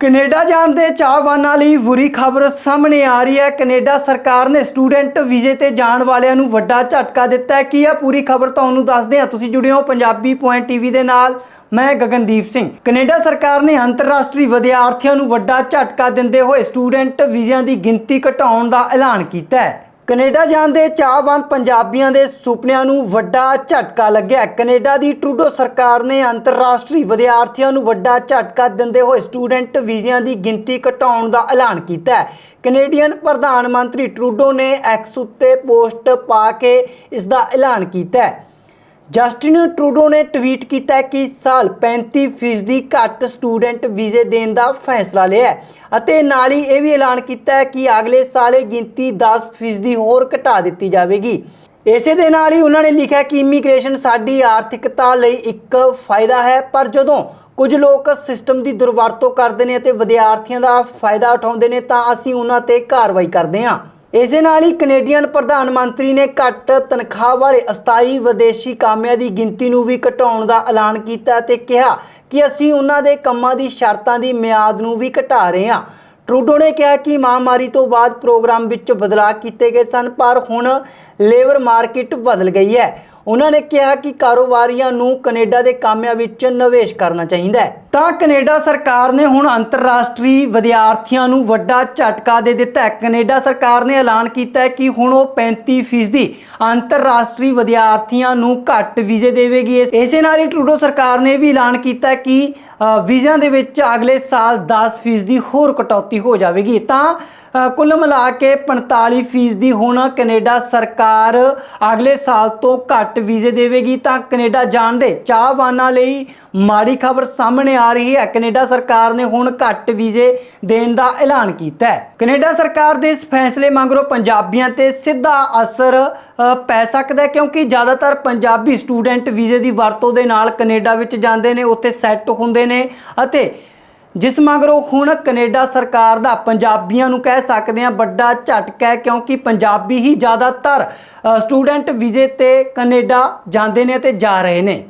Canada ਜਾਣ ਦੇ ਚਾਹਵਾਨਾਂ ਲਈ ਬੁਰੀ ਖਬਰ ਸਾਹਮਣੇ ਆ ਰਹੀ ਹੈ। ਕੈਨੇਡਾ ਸਰਕਾਰ ਨੇ ਸਟੂਡੈਂਟ ਵੀਜ਼ੇ ਤੇ ਜਾਣ ਵਾਲਿਆਂ ਨੂੰ ਵੱਡਾ ਝਟਕਾ ਦਿੱਤਾ ਹੈ। ਕੀ ਆ ਪੂਰੀ ਖਬਰ ਤੁਹਾਨੂੰ ਦੱਸਦੇ ਹਾਂ? ਤੁਸੀਂ ਜੁੜੇ ਹੋ ਪੰਜਾਬੀ ਪੁਆਇੰਟ ਟੀਵੀ ਦੇ ਨਾਲ। ਮੈਂ ਗਗਨਦੀਪ ਸਿੰਘ। ਕੈਨੇਡਾ ਸਰਕਾਰ ਨੇ ਅੰਤਰਰਾਸ਼ਟਰੀ ਵਿਦਿਆਰਥੀਆਂ ਨੂੰ ਵੱਡਾ ਝਟਕਾ ਦਿੰਦੇ ਹੋਏ ਸਟੂਡੈਂਟ ਵੀਜ਼ਿਆਂ ਦੀ ਗਿਣਤੀ ਘਟਾਉਣ ਦਾ ਐਲਾਨ ਕੀਤਾ ਹੈ। ਕੈਨੇਡਾ ਜਾਣ ਦੇ ਚਾਹਵਾਨ ਪੰਜਾਬੀਆਂ ਦੇ ਸੁਪਨਿਆਂ ਨੂੰ ਵੱਡਾ ਝਟਕਾ ਲੱਗਿਆ ਹੈ। ਕੈਨੇਡਾ ਦੀ ਟਰੂਡੋ ਸਰਕਾਰ ਨੇ ਅੰਤਰਰਾਸ਼ਟਰੀ ਵਿਦਿਆਰਥੀਆਂ ਨੂੰ ਵੱਡਾ ਝਟਕਾ ਦਿੰਦੇ ਹੋਏ ਸਟੂਡੈਂਟ ਵੀਜ਼ਿਆਂ ਦੀ ਗਿਣਤੀ ਘਟਾਉਣ ਦਾ ਐਲਾਨ ਕੀਤਾ ਹੈ ਕੈਨੇਡੀਅਨ ਪ੍ਰਧਾਨ ਮੰਤਰੀ ਟਰੂਡੋ ਨੇ ਐਕਸ ਉੱਤੇ ਪੋਸਟ ਪਾ ਕੇ ਇਸ ਦਾ ਐਲਾਨ ਕੀਤਾ ਹੈ ਜਸਟਿਨ ਟਰੂਡੋ ਨੇ ਟਵੀਟ ਕੀਤਾ ਕਿ ਇਸ ਸਾਲ 35% ਘੱਟ ਸਟੂਡੈਂਟ ਵੀਜ਼ੇ ਦੇਣ ਦਾ ਫੈਸਲਾ ਲਿਆ ਅਤੇ ਨਾਲ ਹੀ ਇਹ ਵੀ ਐਲਾਨ ਕੀਤਾ ਕਿ ਅਗਲੇ ਸਾਲ ਇਹ ਗਿਣਤੀ 10% ਹੋਰ ਘਟਾ ਦਿੱਤੀ ਜਾਵੇਗੀ। ਇਸੇ ਦੇ ਨਾਲ ਹੀ ਉਹਨਾਂ ਨੇ ਲਿਖਿਆ ਕਿ ਇਮੀਗ੍ਰੇਸ਼ਨ ਸਾਡੀ ਆਰਥਿਕਤਾ ਲਈ ਇੱਕ ਫਾਇਦਾ ਹੈ, ਪਰ ਜਦੋਂ ਕੁਝ ਲੋਕ ਸਿਸਟਮ ਦੀ ਦੁਰਵਰਤੋਂ ਕਰਦੇ ਨੇ ਅਤੇ ਵਿਦਿਆਰਥੀਆਂ ਦਾ ਫਾਇਦਾ ਉਠਾਉਂਦੇ ਨੇ ਤਾਂ ਅਸੀਂ ਉਹਨਾਂ ਤੇ ਕਾਰਵਾਈ ਕਰਦੇ ਹਾਂ। ਇਸੇ ਨਾਲ ਹੀ ਕੈਨੇਡੀਅਨ ਪ੍ਰਧਾਨ ਮੰਤਰੀ ਨੇ ਘੱਟ ਤਨਖਾਹ ਵਾਲੇ ਅਸਥਾਈ ਵਿਦੇਸ਼ੀ ਕਾਮਿਆਂ ਦੀ ਗਿਣਤੀ ਨੂੰ ਵੀ ਘਟਾਉਣ ਦਾ ਐਲਾਨ ਕੀਤਾ ਤੇ ਕਿਹਾ ਕਿ ਅਸੀਂ ਉਹਨਾਂ ਦੇ ਕੰਮਾਂ ਦੀ ਸ਼ਰਤਾਂ ਦੀ ਮਿਆਦ ਨੂੰ ਵੀ ਘਟਾ ਰਹੇ ਹਾਂ। ਟਰੂਡੋ ਨੇ ਕਿਹਾ ਕਿ ਮਹਾਮਾਰੀ ਤੋਂ ਬਾਅਦ ਪ੍ਰੋਗਰਾਮ ਵਿੱਚ ਬਦਲਾਅ ਕੀਤੇ ਗਏ ਸਨ, ਪਰ ਹੁਣ ਲੇਬਰ ਮਾਰਕੀਟ ਬਦਲ ਗਈ ਹੈ। ਉਹਨਾਂ ਨੇ ਕਿਹਾ ਕਿ ਕਾਰੋਬਾਰੀਆਂ ਨੂੰ ਕੈਨੇਡਾ ਦੇ ਕਾਮਿਆਂ ਵਿੱਚ ਨਿਵੇਸ਼ ਕਰਨਾ ਚਾਹੀਦਾ ਹੈ। ਤਾਂ ਕੈਨੇਡਾ ਸਰਕਾਰ ਨੇ ਹੁਣ ਅੰਤਰਰਾਸ਼ਟਰੀ ਵਿਦਿਆਰਥੀਆਂ ਨੂੰ ਵੱਡਾ ਝਟਕਾ ਦੇ ਦਿੱਤਾ ਹੈ। ਕੈਨੇਡਾ ਸਰਕਾਰ ਨੇ ਐਲਾਨ ਕੀਤਾ ਹੈ ਕਿ ਹੁਣ ਉਹ 35% ਅੰਤਰਰਾਸ਼ਟਰੀ ਵਿਦਿਆਰਥੀਆਂ ਨੂੰ ਘੱਟ ਵੀਜ਼ੇ ਦੇਵੇਗੀ। ਇਸੇ ਨਾਲ ਹੀ ਟਰੂਡੋ ਸਰਕਾਰ ਨੇ ਵੀ ਐਲਾਨ ਕੀਤਾ ਕਿ ਵੀਜ਼ਿਆਂ ਦੇ ਵਿੱਚ ਅਗਲੇ ਸਾਲ 10% ਹੋਰ ਕਟੌਤੀ ਹੋ ਜਾਵੇਗੀ। ਤਾਂ ਕੁੱਲ ਮਿਲਾ ਕੇ 45% ਦੀ ਹੁਣ ਕੈਨੇਡਾ ਸਰਕਾਰ ਅਗਲੇ ਸਾਲ ਤੋਂ ਘੱਟ ਵੀਜ਼ੇ ਦੇਵੇਗੀ ਤਾਂ ਕੈਨੇਡਾ ਜਾਣ ਦੇ ਚਾਹਵਾਨਾਂ ਲਈ ਮਾੜੀ ਖਬਰ ਸਾਹਮਣੇ ਆ ਰਹੀ ਹੈ। ਕੈਨੇਡਾ ਸਰਕਾਰ ਨੇ ਹੁਣ ਘੱਟ ਵੀਜ਼ੇ ਦੇਣ ਦਾ ਐਲਾਨ ਕੀਤਾ ਹੈ। ਕੈਨੇਡਾ ਸਰਕਾਰ ਦੇ ਇਸ ਫੈਸਲੇ ਮਗਰੋਂ ਪੰਜਾਬੀਆਂ ਤੇ ਸਿੱਧਾ ਅਸਰ ਪੈ ਸਕਦਾ ਹੈ ਕਿਉਂਕਿ ਜ਼ਿਆਦਾਤਰ ਪੰਜਾਬੀ ਸਟੂਡੈਂਟ ਵੀਜ਼ੇ ਦੀ ਵਰਤੋਂ ਦੇ ਨਾਲ ਕੈਨੇਡਾ ਵਿੱਚ ਜਾਂਦੇ ਨੇ, ਉੱਥੇ ਸੈੱਟ ਹੁੰਦੇ ਨੇ ਅਤੇ ਜਿਸ ਮਗਰੋਂ ਹੁਣ ਕੈਨੇਡਾ ਸਰਕਾਰ ਦਾ ਪੰਜਾਬੀਆਂ ਨੂੰ ਕਹਿ ਸਕਦੇ ਹਾਂ ਵੱਡਾ ਝਟਕਾ ਹੈ, ਕਿਉਂਕਿ ਪੰਜਾਬੀ ਹੀ ਜ਼ਿਆਦਾਤਰ ਸਟੂਡੈਂਟ ਵੀਜ਼ੇ ਤੇ ਕੈਨੇਡਾ ਜਾਂਦੇ ਨੇ ਤੇ ਜਾ ਰਹੇ ਨੇ।